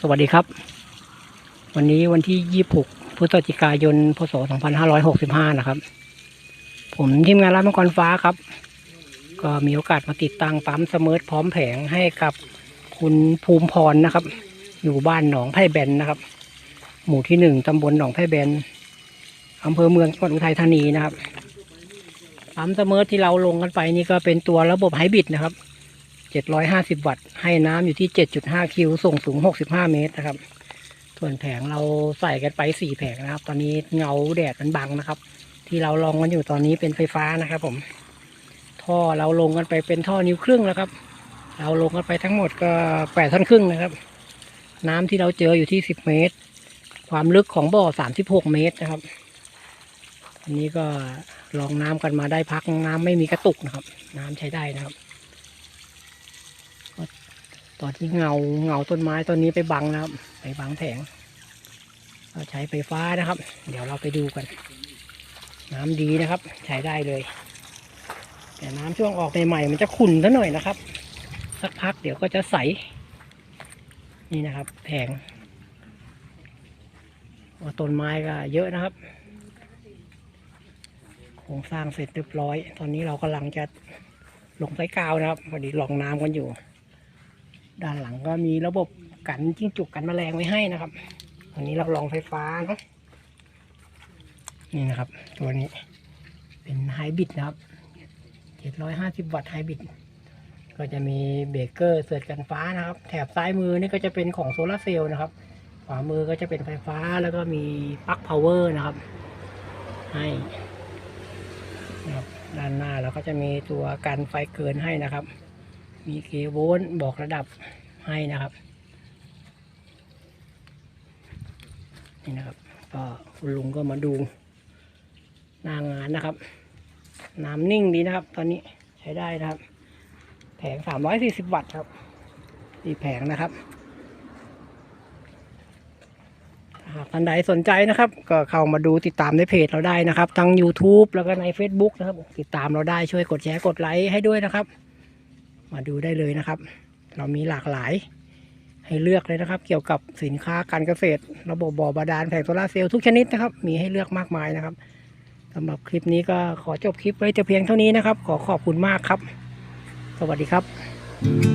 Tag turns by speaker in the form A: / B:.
A: สวัสดีครับ วันนี้วันที่ 26 พฤศจิกายน พศ 2565 นะครับ ผมทีมงานร้านมังกรฟ้าครับ ก็มีโอกาสมาติดตั้งปั๊มสมิร์ทพร้อมแผงให้กับคุณภูมิพรนะครับ อยู่บ้านหนองไผ่แบนนะครับ หมู่ที่หนึ่งตำบลหนองไผ่แบนอำเภอเมืองจังหวัดอุทัยธานีนะครับปั๊มสมิร์ทที่เราลงกันไปนี่ก็เป็นตัวระบบไฮบริดนะครับ 750 วัตต์ ให้น้ำอยู่ที่ 7.5 คิว ส่งสูง 65 เมตรนะครับ ส่วนแผงเราใส่กันไป 4 แผงนะครับ ตอนนี้เงาแดดมันบังนะครับ ที่เราลองกันอยู่ตอนนี้เป็นไฟฟ้านะครับ ผม ท่อเราลงกันไปเป็นท่อนิ้วครึ่งแล้วครับ เราลงกันไปทั้งหมดก็8ท่อนครึ่งนะครับ น้ำที่เราเจออยู่ที่ 10 เมตร ความลึกของบ่อ 36 เมตรนะครับอันนี้ก็ลองน้ำกันมาได้พักน้ำไม่มีกระตุกนะครับ น้ำใช้ได้นะครับ ตอนที่เงาเงาต้นไม้ต้นนี้ไปบังนะครับ ไปบังแผงเราใช้ไฟฟ้านะครับ เดี๋ยวเราไปดูกัน น้ำดีนะครับ ใช้ได้เลย แต่น้ำช่วงออกใหม่ๆมันจะขุ่นซะหน่อยนะครับ สักพักเดี๋ยวก็จะใส นี่นะครับ แผงต้นไม้ก็เยอะนะครับโครงสร้างเสร็จเรียบร้อย ตอนนี้เรากำลังจะลงสายกาวนะครับพอดีลองน้ำกันอยู่ ด้านหลังก็มีระบบกันจิ้งจุกกันแมลงไว้ให้นะครับอันนี้เราลองไฟฟ้าเนาะนี่นะครับ ตัวนี้เป็นไฮบริดนะครับ 750 วัตต์ไฮบริดก็จะมีเบรกเกอร์เสือกันฟ้านะครับ แถบซ้ายมือนี่ก็จะเป็นของโซลาเซลล์นะครับ ขวามือก็จะเป็นไฟฟ้าแล้วก็มีปลั๊กพาวเวอร์นะครับ ให้นะครับด้านหน้าเราก็จะมีตัวกันไฟเกินให้นะครับ มีเคโวลต์บอกระดับให้นะครับ นี่นะครับ ก็คุณลุงก็มาดูหน้างานนะครับ น้ำนิ่งดีนะครับ ตอนนี้ใช้ได้นะครับ แผง340วัตต์ครับอีแผงนะครับหากท่านใดสนใจนะครับ ก็เข้ามาดูติดตามในเพจเราได้นะครับทั้ง YouTube แล้วก็ใน Facebook นะครับ ติดตามเราได้ช่วยกดแชร์กดไลค์ให้ด้วยนะครับ มาดูได้เลยนะครับ เรามีหลากหลายให้เลือกเลยนะครับ เกี่ยวกับสินค้าการเกษตร ระบบบ่อบาดาลแผงโซลาเซลล์ทุกชนิดนะครับ มีให้เลือกมากมายนะครับสำหรับคลิปนี้ก็ขอจบคลิปไว้แต่เพียงเท่านี้นะครับ ขอขอบคุณมากครับ สวัสดีครับ